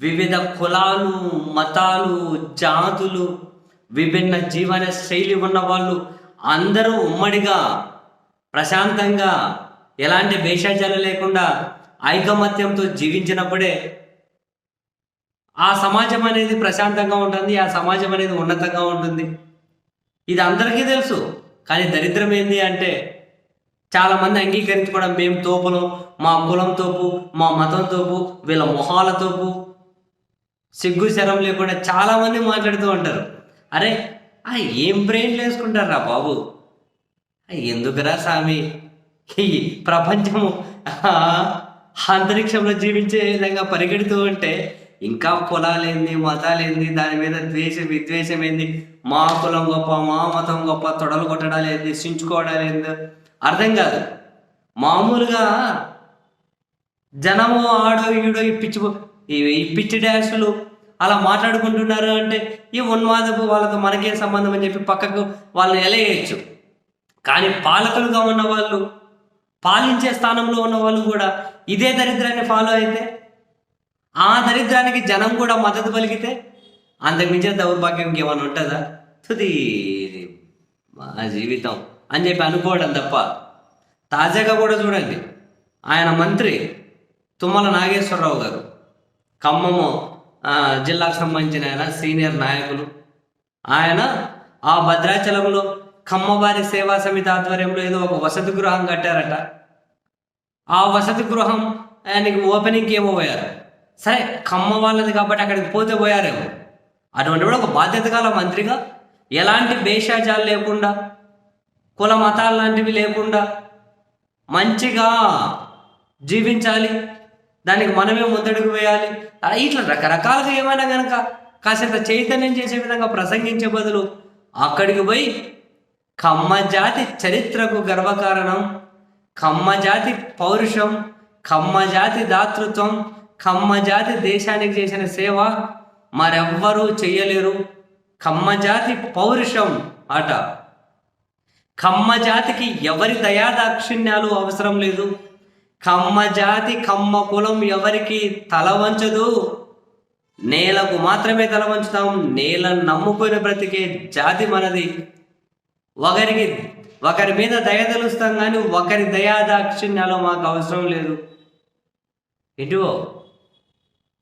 వివిధ కులాలు మతాలు జాతులు విభిన్న జీవన శైలి ఉన్న వాళ్ళు అందరూ ఉమ్మడిగా ప్రశాంతంగా ఎలాంటి భేషజాలు లేకుండా ఐకమత్యంతో జీవించినప్పుడే ఆ సమాజం అనేది ప్రశాంతంగా ఉంటుంది ఆ సమాజం అనేది ఉన్నతంగా ఉంటుంది. ఇది అందరికీ తెలుసు కానీ దరిద్రం ఏంది అంటే చాలామంది అంగీకరించుకోవడం మేము తోపులం మా కులం తోపు మా మతం తోపు వీళ్ళ మొహాల తోపు సిగ్గు శరం లేకుండా చాలామంది మాట్లాడుతూ ఉంటారు. అరే ఆ ఏం బ్రెయిన్లు వేసుకుంటారా బాబు? ఎందుకురా స్వామి ఈ ప్రపంచము అంతరిక్షంలో జీవించే విధంగా పరిగెడుతూ ఉంటే ఇంకా కులాలేంది మతాలేంది దాని మీద ద్వేషం విద్వేషం ఏంది? మా కులం గొప్ప మా మతం గొప్ప తొడలు కొట్టడాలు ఏంది సించుకోవడాలు ఏంది అర్థం కాదు. మామూలుగా జనము ఆడో ఈడో ఇప్పించు ఇవి ఈ డ్యాన్సులు అలా మాట్లాడుకుంటున్నారు అంటే ఈ ఉన్మాదపు వాళ్ళతో మనకే సంబంధం అని చెప్పి పక్కకు వాళ్ళని ఎలయచ్చు. కానీ పాలకులుగా ఉన్న వాళ్ళు పాలించే స్థానంలో ఉన్న వాళ్ళు కూడా ఇదే దరిద్రాన్ని ఫాలో అయితే ఆ దరిద్రానికి జనం కూడా మద్దతు పలికితే అంతకుమించిన దౌర్భాగ్యం ఏమైనా ఉంటుందా? తుది మా జీవితం అని చెప్పి అనుకోవడం తప్ప తాజాగా కూడా చూడండి. ఆయన మంత్రి తుమ్మల నాగేశ్వరరావు గారు ఖమ్మము జిల్లాకు సంబంధించిన ఆయన సీనియర్ నాయకులు. ఆయన ఆ భద్రాచలంలో ఖమ్మవారి సేవా సమితి ఆధ్వర్యంలో ఏదో ఒక వసతి గృహం కట్టారట. ఆ వసతి గృహం ఆయనకి ఓపెనింగ్కి ఏమో పోయారు. సరే ఖమ్మ వాళ్ళది కాబట్టి అక్కడికి పోతే పోయారేమో. అటువంటి కూడా ఒక బాధ్యత గల మంత్రిగా ఎలాంటి భేషాజాలు లేకుండా కుల మతాలు లాంటివి లేకుండా మంచిగా జీవించాలి దానికి మనమే ముందడుగు వేయాలి. అలా ఇట్లా రకరకాలుగా ఏమైనా కనుక కాసేంత చైతన్యం చేసే విధంగా ప్రసంగించే బదులు అక్కడికి పోయి కమ్మ జాతి చరిత్రకు గర్వకారణం కమ్మ జాతి పౌరుషం కమ్మ జాతి దాతృత్వం కమ్మ జాతి దేశానికి చేసిన సేవ మరెవ్వరూ చెయ్యలేరు. కమ్మ జాతి పౌరుషం అట కమ్మ జాతికి ఎవరి దయాదాక్షిణ్యాలు అవసరం లేదు. కమ్మ జాతి కమ్మ కులం ఎవరికి తల వంచదు? నేలకు మాత్రమే తల వంచుతాం నేల నమ్ముకొని బ్రతికే జాతి మనది. ఒకరికి ఒకరి మీద దయ తెలుస్తాం కానీ ఒకరి దయాదాక్షిణ్యాలు మాకు అవసరం లేదు. ఇటువో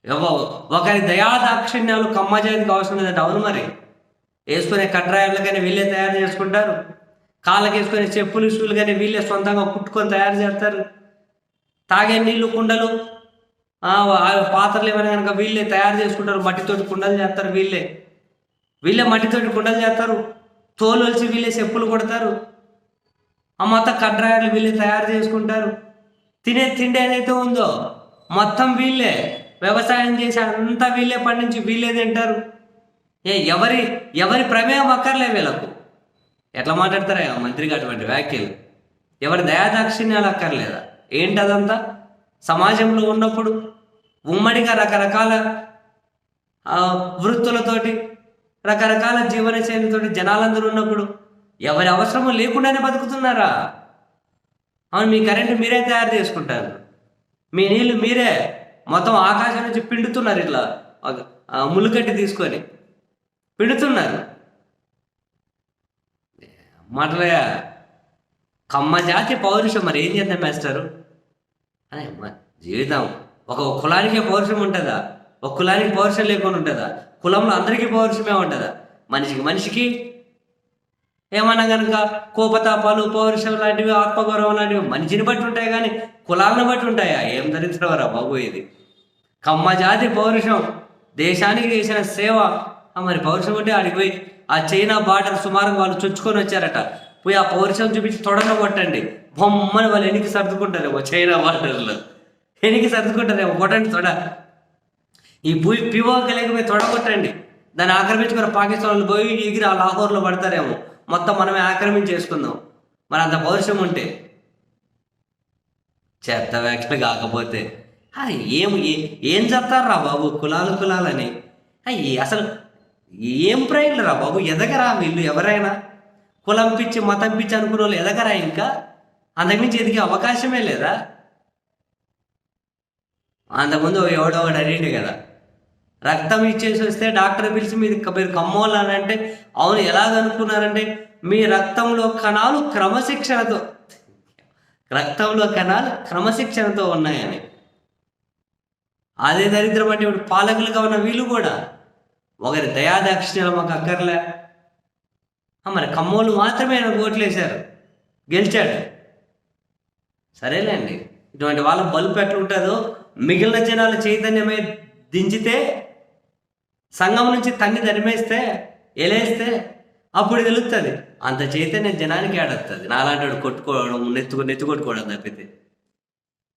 ఎవో ఒకరి దయాదాక్షిణ్యాలు కమ్మజాతికి అవసరం లేదంటే అవును మరి. వేసుకునే కట్రాయర్లు కానీ వీళ్ళే తయారు చేసుకుంటారు. కాళ్ళకి వేసుకునే చెప్పులు షూలు కానీ వీళ్ళే సొంతంగా కుట్టుకొని తయారు చేస్తారు. తాగే నీళ్ళు కుండలు పాత్రలు ఏమైనా కనుక వీళ్ళే తయారు చేసుకుంటారు మట్టితోటి కుండలు చేస్తారు వీళ్ళే. వీళ్ళే మట్టితోటి కుండలు చేస్తారు తోలు వీళ్ళే చెప్పులు కొడతారు. ఆ మొత్తం కడ్రాయర్లు వీళ్ళే తయారు చేసుకుంటారు. తినే తిండి ఏదైతే ఉందో మొత్తం వీళ్ళే. వ్యవసాయం చేసి అంతా వీళ్ళే పండించి వీళ్ళే తింటారు. ఏ ఎవరి ఎవరి ప్రమేయం అక్కర్లే వీళ్ళకు. ఎట్లా మాట్లాడతారా మంత్రికి అటువంటి వ్యాఖ్యలు? ఎవరి దయాదాక్షిణ్యాలు అక్కర్లేదా? ఏంటదంతా? సమాజంలో ఉన్నప్పుడు ఉమ్మడిగా రకరకాల వృత్తులతోటి రకరకాల జీవన శైలితోటి జనాలందరూ ఉన్నప్పుడు ఎవరి అవసరము లేకుండానే బతుకుతున్నారా? అవును మీ కరెంటు మీరే తయారు చేసుకుంటారు. మీ నీళ్ళు మీరే మొత్తం ఆకాశం నుంచి పిండుతున్నారు ఇట్లా ములుకట్టి తీసుకొని పిండుతున్నారు. మాటలయ్యా కమ్మ జాతి పౌరుషం మరి ఏం చేద్దాం మేస్టారు? అనే జీవితం. ఒక కులానికే పౌరుషం ఉంటుందా? ఒక కులానికి పౌరుషం లేకుండా ఉంటుందా? కులంలో అందరికీ పౌరుషమే ఉంటుందా? మనిషికి మనిషికి ఏమన్నా కనుక కోపతాపాలు పౌరుషం లాంటివి ఆత్మగౌరవం లాంటివి మనిషిని బట్టి ఉంటాయి కానీ కులాలను బట్టి ఉంటాయా? ఏం ధరించడవరా బాబు ఇది? కమ్మ జాతి పౌరుషం. దేశానికి చేసిన సేవ. మరి పౌరుషం అంటే ఆడికి పోయి ఆ చైనా బార్డర్ సుమారుగా వాళ్ళు చొచ్చుకొని వచ్చారట. పోయి ఆ పౌరుషం చూపించి తొడగా కొట్టండి. బొమ్మని వాళ్ళు ఎనికి సర్దుకుంటారేమో చైనా వాటర్లో ఎనికి సర్దుకుంటారేమో కొట్టండి తొడ. ఈ భూ పివోకి లేకపోయి తొడ కొట్టండి. దాన్ని ఆక్రమించుకున్న పాకిస్తాన్ వాళ్ళు పోయి ఎగిరి ఆ లాహోర్లో పడతారేమో. మొత్తం మనమే ఆక్రమించేసుకుందాం మరి అంత పౌరుషం ఉంటే. చెత్త వ్యాఖ్యలు కాకపోతే. ఏం ఏ- ఏం చెప్తారా బాబు కులాలు కులాలని? అసలు ఏం ప్రయోజనం రా బాబు? ఎదగరా వీళ్ళు ఎవరైనా? కులం పిచ్చి మతం పిచ్చి అనుకున్న వాళ్ళు ఎదగరా ఇంకా? అంతకుమించి ఎదిగే అవకాశమే లేదా? అంతకుముందు ఎవడో వాడు అడిగిండు కదా రక్తం ఇచ్చేసి వస్తే డాక్టర్ పిలిచి మీరు మీరు కమ్మోళ్ళు అని అంటే అవును ఎలాగనుకున్నారంటే మీ రక్తంలో కణాలు క్రమశిక్షణతో రక్తంలో కణాలు క్రమశిక్షణతో ఉన్నాయని. అదే దరిద్రం అంటే ఇప్పుడు పాలకులుగా ఉన్న వీళ్ళు కూడా ఒకరి దయాదాక్షిణ్యాలు మాకు అక్కర్లే. మరి కమ్మోళ్ళు మాత్రమే ఆయన ఓట్లేశారు. గెలిచాడు. సరేలేండి. ఇటువంటి వాళ్ళ బలుపు ఎట్లుంటుందో మిగిలిన జనాల చైతన్యమే దించితే సంఘం నుంచి తన్ని తరిమేస్తే ఎలేస్తే అప్పుడు తెలుస్తుంది అంత చైతన్యం జనానికి ఆడొస్తుంది నాలాంటి వాడు కొట్టుకోవడం నెత్తు నెత్తుకొట్టుకోవడం తప్పితే.